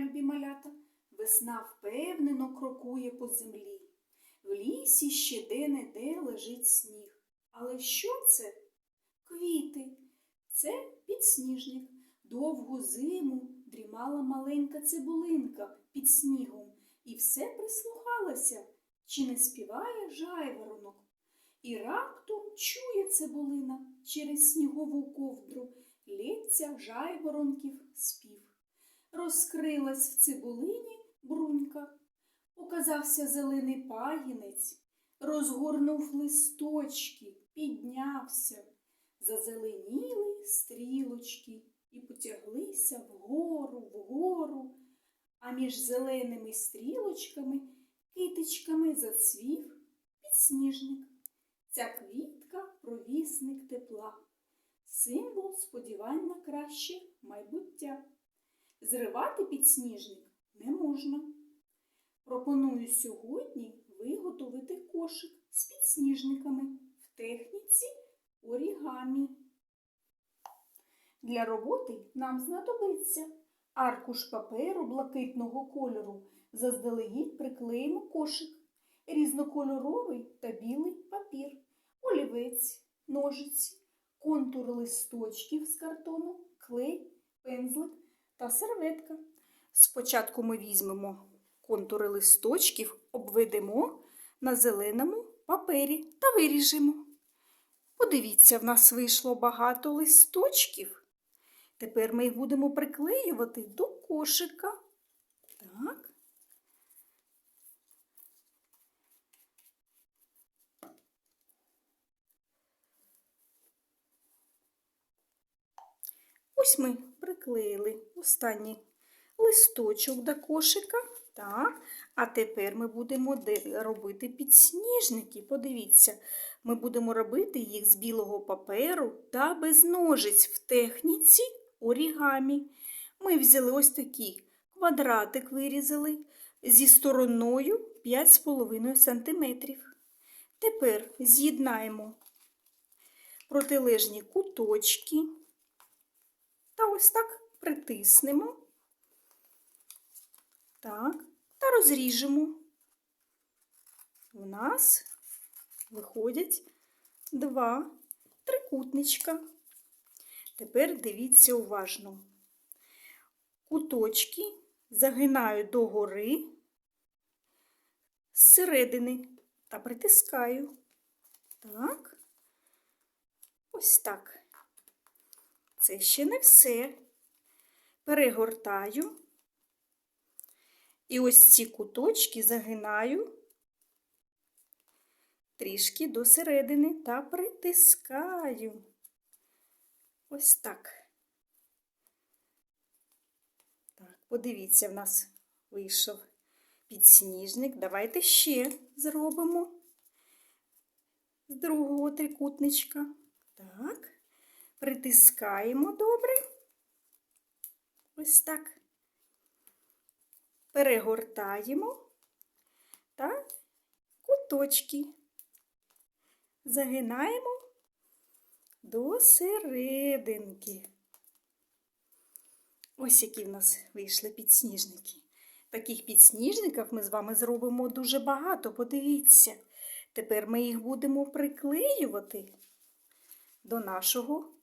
любі малята. Весна впевнено крокує по землі. В лісі ще де-не-де лежить сніг. Але що це? Квіти. Це підсніжник. Довгу зиму дрімала маленька цибулинка під снігом і все прислухалася, чи не співає жайворонок. І раптом чує цибулина через снігову ковдру лється жайворонків спів. Розкрилась в цибулині брунька, показався зелений пагінець, розгорнув листочки, піднявся, зазеленіли стрілочки і потяглися вгору, вгору, а між зеленими стрілочками, китичками зацвів підсніжник. Ця квітка провісник тепла, символ сподівань на краще майбуття. Зривати підсніжник не можна. Пропоную сьогодні виготовити кошик з підсніжниками в техніці орігамі. Для роботи нам знадобиться аркуш паперу блакитного кольору. Заздалегідь приклеїмо кошик, різнокольоровий та білий папір, олівець, ножиці, контур листочків з картону, клей, пензлик та серветка. Спочатку ми візьмемо контури листочків, обведемо на зеленому папері та виріжемо. Подивіться, в нас вийшло багато листочків. Тепер ми їх будемо приклеювати до кошика. Так. Ось ми приклеїли останній листочок до кошика. Так. А тепер ми будемо робити підсніжники. Подивіться, ми будемо робити їх з білого паперу та без ножиць в техніці орігамі. Ми взяли ось такий квадратик вирізали зі стороною 5,5 см. Тепер з'єднаємо протилежні куточки та ось так притиснемо. Так, та розріжемо. У нас виходять два трикутничка. Тепер дивіться уважно. Куточки загинаю догори зсередини та притискаю. Так, ось так. Це ще не все. Перегортаю. І ось ці куточки загинаю трішки до середини та притискаю. Ось так. Так, подивіться, в нас вийшов підсніжник. Давайте ще зробимо з другого трикутничка. Так, притискаємо добре. Ось так перегортаємо та куточки загинаємо до серединки. Ось які в нас вийшли підсніжники. Таких підсніжників ми з вами зробимо дуже багато, подивіться. Тепер ми їх будемо приклеювати до нашого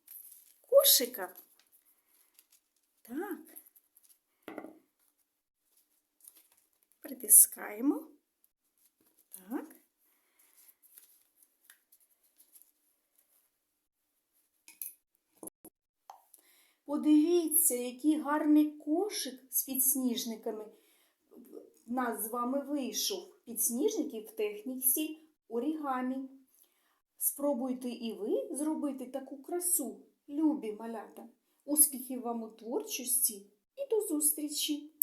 кошика. Так. притискаємо. Так. Подивіться, який гарний кошик з підсніжниками в нас з вами вийшов. Підсніжники в техніці орігамі. Спробуйте і ви зробити таку красу, любі малята. Успіхів вам у творчості і до зустрічі!